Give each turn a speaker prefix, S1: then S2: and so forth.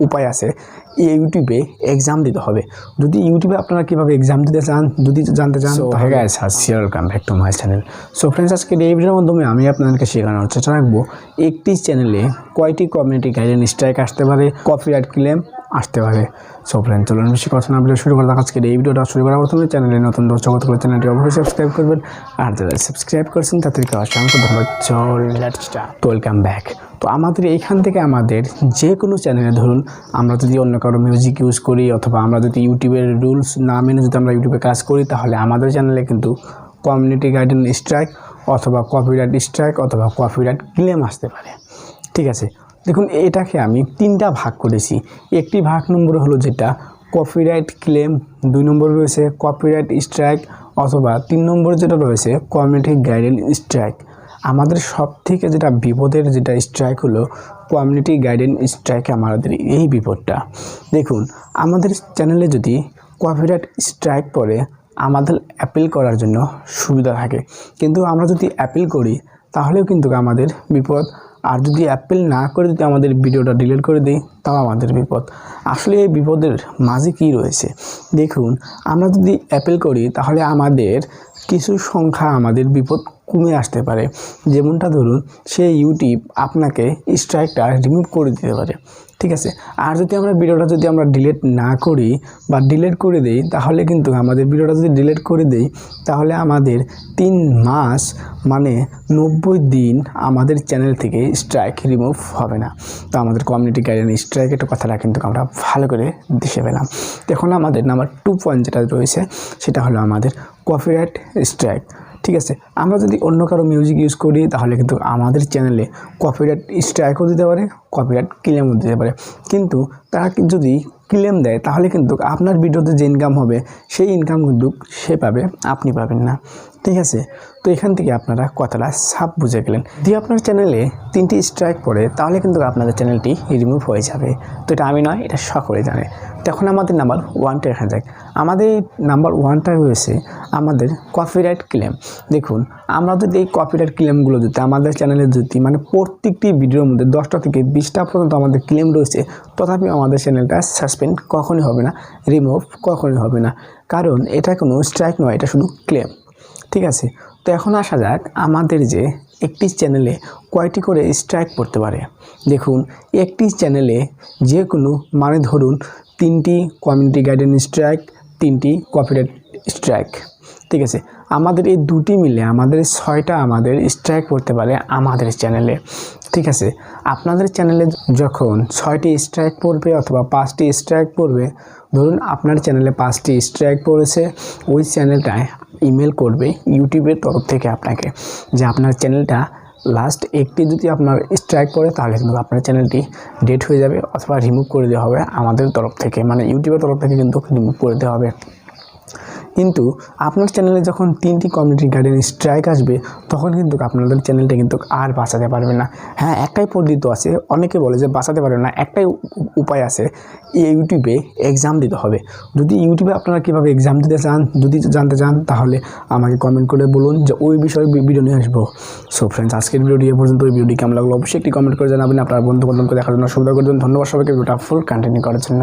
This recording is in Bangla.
S1: উপায় আছে। এই ইউটিউবে এক্সাম দিতে হবে। যদি ইউটিউবে আপনারা কীভাবে এক্সাম দিতে চান যদি জানতে চান হয়ে গেছে আসছিয়ার welcome back to my channel so friends আজকে এই ভিডিওর মাধ্যমে আমি আপনাদেরকে শেখানোর চেষ্টা রাখব একটি চ্যানেলে কয়টি কমিউনিটি গাইডেন স্ট্রাইক আসতে পারে কপিরাইট ক্লেম আসতে পারে। সো ফ্রেন্ড চলুন বেশি কথা না বলে শুরু করা যাক। আজকের এই ভিডিওটা শুরু করার প্রথমে চ্যানেলে নতুন দর্শক করে চ্যানেলটি অবশ্যই সাবস্ক্রাইব করবেন। আর যারা সাবস্ক্রাইব করেছেন তাদেরকে অসংখ্য ধন্যবাদ। চল লেটস ওয়েলকাম ব্যাক তো আমাদের এইখান থেকে আমাদের যে কোনো চ্যানেলে ধরুন, আমরা যদি অন্য কারও মিউজিক ইউজ করি অথবা আমরা যদি ইউটিউবের রুলস না মেনে যদি আমরা ইউটিউবে কাজ করি, তাহলে আমাদের চ্যানেলে কিন্তু কমিউনিটি গাইডেন স্ট্রাইক অথবা কপিরাইট স্ট্রাইক অথবা কপিরাইট ক্লেম আসতে পারে। ঠিক আছে? দেখুন, এটাকে আমি তিনটা ভাগ করেছি। একটি ভাগ নম্বর হলো যেটা কপিরাইট ক্লেম দুই নম্বর রয়েছে কপিরাইট স্ট্রাইক অথবা তিন নম্বর যেটা রয়েছে কমিউনিটি গাইডেন স্ট্রাইক আমাদের সব থেকে যেটা বিপদের যেটা স্ট্রাইক হলো কমিউনিটি গাইডেন স্ট্রাইক আমাদের এই বিপদটা। দেখুন, আমাদের চ্যানেলে যদি কপিরাইট স্ট্রাইক পরে আমাদের অ্যাপিল করার জন্য সুবিধা থাকে। কিন্তু আমরা যদি অ্যাপিল করি, তাহলেও কিন্তু আমাদের বিপদ আর যদি অ্যাপেল না করে যদি আমাদের ভিডিওটা ডিলিট করে দিই, তাও আমাদের বিপদ। আসলে এই বিপদের মাঝে কী রয়েছে? দেখুন, আমরা যদি অ্যাপেল করি, তাহলে আমাদের কিছু সংখ্যা আমাদের বিপদ কমে আসতে পারে। যেমনটা ধরুন, সে ইউটিউব আপনাকে স্ট্রাইকটা রিমুভ করে দিতে পারে, ঠিক আছে? আর যদি আমরা ভিডিওটা যদি আমরা ডিলিট না করি বা ডিলিট করে দেই, তাহলে কিন্তু আমাদের ভিডিওটা যদি ডিলিট করে দেই, তাহলে আমাদের তিন মাস মানে নব্বই দিন আমাদের চ্যানেল থেকে স্ট্রাইক রিমুভ হবে না। তো আমাদের কমিউনিটি গাইডেন স্ট্রাইক একটা কথাটা কিন্তু আমরা ভালো করে দেখে পেলাম। এখন আমাদের নাম্বার টু পয়েন্ট যেটা রয়েছে, সেটা হলো আমাদের কপিরাইট স্ট্রাইক ঠিক আছে? আমরা যদি অন্য কারও মিউজিক ইউজ করি, তাহলে কিন্তু আমাদের চ্যানেলে কপিরাইট স্ট্রাইকও দিতে পারে কপিরাইট ক্লেম দিতে পারে। কিন্তু তারা যদি ক্লেম দেয়, তাহলে কিন্তু আপনার ভিডিওতে যে ইনকাম হবে, সেই ইনকাম কিন্তু সে পাবে, আপনি পাবেন না। ঠিক আছে? তো এখান থেকে আপনারা কথাটা সাপ বুঝে গেলেন। যদি আপনার চ্যানেলে তিনটি স্ট্রাইক পড়ে, তাহলে কিন্তু আপনাদের চ্যানেলটি রিমুভ হয়ে যাবে। তো এটা আমি নয়, এটা সকলে জানে। তখন আমাদের নাম্বার ওয়ানটা দেখা। যাক আমাদের নাম্বার ওয়ানটা রয়েছে আমাদের কপিরাইট ক্লেম দেখুন, আমরা যদি এই কপিরাইট ক্লেমগুলো যদি আমাদের চ্যানেলে যদি মানে প্রত্যেকটি ভিডিওর মধ্যে দশটা থেকে বিশটা পর্যন্ত আমাদের ক্লেম রয়েছে। তথাপি আমাদের চ্যানেলটা সাসপেন্ড কখনই হবে না রিমুভ কখনই হবে না। কারণ এটা কোনো স্ট্রাইক নয়, এটা শুধু ক্লেম ঠিক আছে? তো এখন আসা যাক আমাদের যে একটি চ্যানেলে কয়টি করে স্ট্রাইক পড়তে পারে। দেখুন, একটি চ্যানেলে যে কোনো মানে ধরুন তিনটি কমিউনিটি গাইডেন স্ট্রাইক তিনটি কপিরাইট স্ট্রাইক ঠিক আছে? আমাদের এই দুটি মিলে আমাদের ছয়টা আমাদের স্ট্রাইক পড়তে পারে আমাদের চ্যানেলে ঠিক আছে, আপনাদের চ্যানেলে যখন ছয়টি স্ট্রাইক পড়বে অথবা পাঁচটি স্ট্রাইক পড়বে, ধরুন আপনার চ্যানেলে পাঁচটি স্ট্রাইক পড়েছে, ওই চ্যানেলটায় ইমেল করবে ইউটিউবের তরফ থেকে আপনাকে যে আপনার চ্যানেলটা লাস্ট একটি যদি আপনার স্ট্রাইক পড়ে, তাহলে কিন্তু আপনার চ্যানেলটি ডেট হয়ে যাবে অথবা রিমুভ করে দেওয়া হবে আমাদের তরফ থেকে মানে ইউটিউবের তরফ থেকে কিন্তু রিমুভ করে দেওয়া হবে। কিন্তু আপনার চ্যানেলে যখন তিনটি কমিউনিটি গাইডেন স্ট্রাইক আসবে, তখন কিন্তু আপনাদের চ্যানেলটা কিন্তু আর বাঁচাতে পারবে না। হ্যাঁ একটাই পদ্ধতি আছে, অনেকে বলে যে বাঁচাতে পারবে না, একটাই উপায় আছে ইউটিউবে এক্সাম দিতে হবে। যদি ইউটিউবে আপনারা কীভাবে এক্সাম দিতে চান, যদি জানতে চান, তাহলে আমাকে কমেন্ট করে বলুন যে ওই বিষয়ে ভিডিও নিয়ে আসব। সো ফ্রেন্ডস আজকের ভিডিওটি এ পর্যন্ত, ওই ভিডিওটি কেমন লাগল? অবশ্যই একটি কমেন্ট করে জানাবেন। আপনার বন্ধু বান্ধবকে দেখার জন্য সুবিধা করে দেবেন ধন্যবাদ সবাইকে। ভিডিওটা ফুল কন্টিনিউ করার জন্য।